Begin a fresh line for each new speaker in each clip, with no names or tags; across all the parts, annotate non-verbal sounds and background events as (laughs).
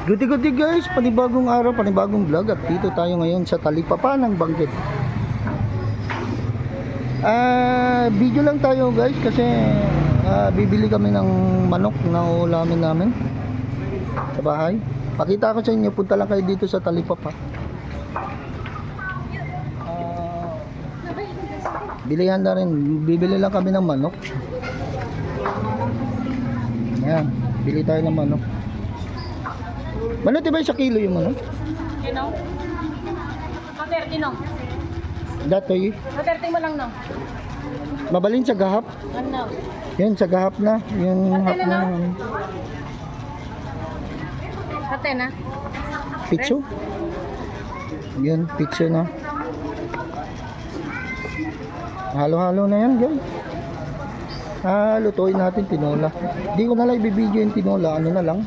Good good guys, panibagong araw, panibagong vlog at dito tayo ngayon sa Talipapa ng Banggit. Ah, video lang tayo guys kasi ah, bibili kami ng manok na ulamin namin sa bahay. Pakita ko sa inyo, punta lang kayo dito sa Talipapa. Ah, bilihan na rin, bibili lang kami ng manok. Yan, bili tayo ng manok. Di ba sa kilo yung manok?
You know? Pa-30 no?
Datoy,
30 mo lang no?
mabalin sa gahap.
Ano?
Yan, sa gahap na. Yung hap na.
Ate na?
Pitso. Yan, pitso na. Halo-halo na yan, guys. Ah, lutuin natin tinola. Di ko na lang ibibideo yung tinola. Ano na lang.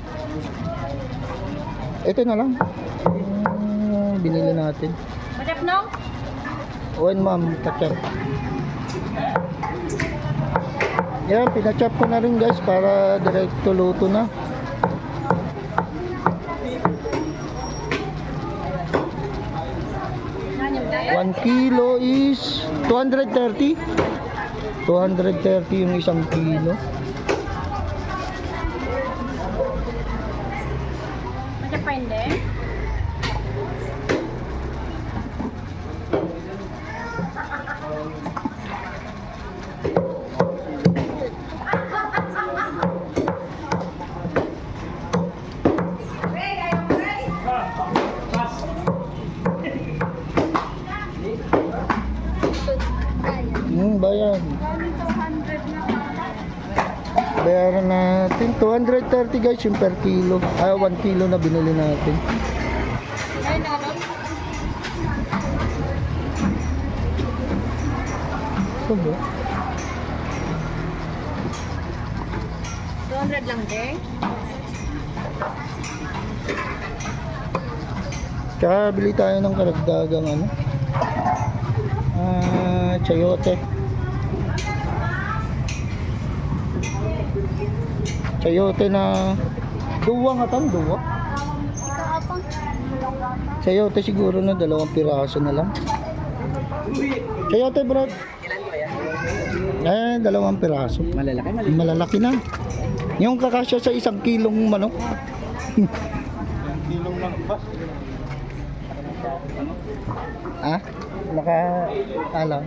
Ito na lang. Ah, binili natin.
Madep no?
Owen ma'am, ketchup. Yan, pinachop ko na rin guys para direkto luto na. 1 kilo is 230. 230 yung isang kilo.
Madep pa hindi?
Hmm, Bayaran natin. 230 guys yung per kilo. Ah, 1 kilo na binili natin. Ito ba?
200 lang din.
Tsaka bili tayo ng karagdagang ano. Ah, chayote. Chayote na duwa nga tam, duwa. Chayote siguro na dalawang piraso na lang. Chayote bro. Eh, dalawang piraso.
Malalaki,
Malalaki na. Yung kakasya sa isang kilong manok. ah? Naka, alam.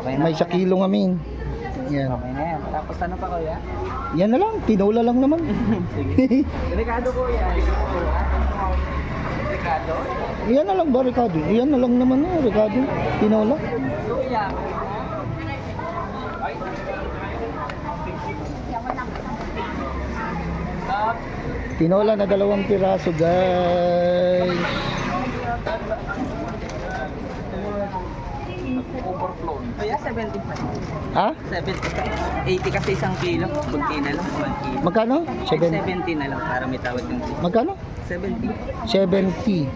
Okay na.
May sa kilo amin. Yan.
Okay na yan. Tapos ano pa kuya?
Yan na lang, tinola lang naman. (laughs)
Ricardo kuya. Ricardo?
Yan na lang ba, Ricardo? Yan na lang naman eh, Ricardo. Tinola.
Kuya.
Tinola na dalawang piraso, guys.
Overflow. Kuya, 70 pa.
Ha?
70 80 kasi isang kilo. Kunti na lang. 1 kilo.
Magkano?
Ay,
7.
70 na lang para may tawad yung
Magkano?
70.
70.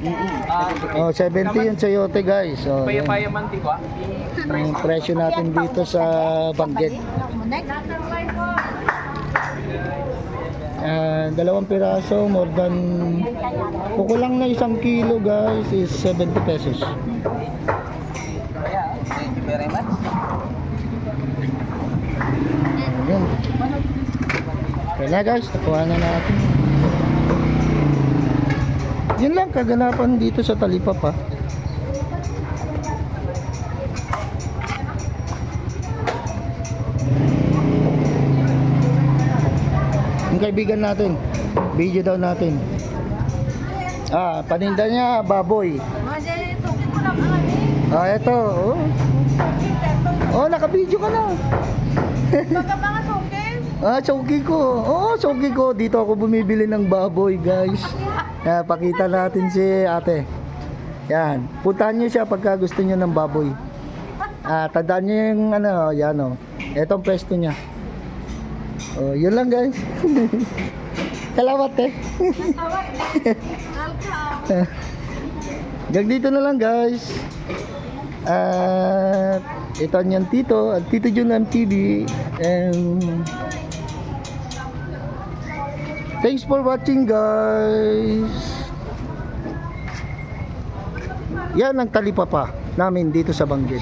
Ah,
Oh, 70 yung sayote, guys. Oh, yan.
man, di ba?
Yung presyo natin dito sa Banggit. Ah, dalawang piraso, more than kukulang na isang kilo guys is 70 pesos.
You very much.
Ayan. Okay na guys, nakuha na natin. Yun lang kaganapan dito sa Talipapa. Yung kaibigan natin, video daw natin. Ah, paninda niya, baboy.
Ano
Ah, eto. Oh, oh naka-video ka na.
Baka mga sukit.
Ah, choki ko. Oo, choki ko. Dito ako bumibili ng baboy, guys. Ah, pakita natin si ate. Yan. Puntahan niyo siya pagka gusto niyo ng baboy. Ah, tandaan niyo yung ano, yan oh. Ito ang pwesto niya. Oh, yun lang, guys. (laughs) Salamat, eh. (laughs) Hanggang dito na lang, guys. At ito ang tito, at Tito Jun MTV. And Thanks for watching guys. Yan ang talipapa namin dito sa Banggid.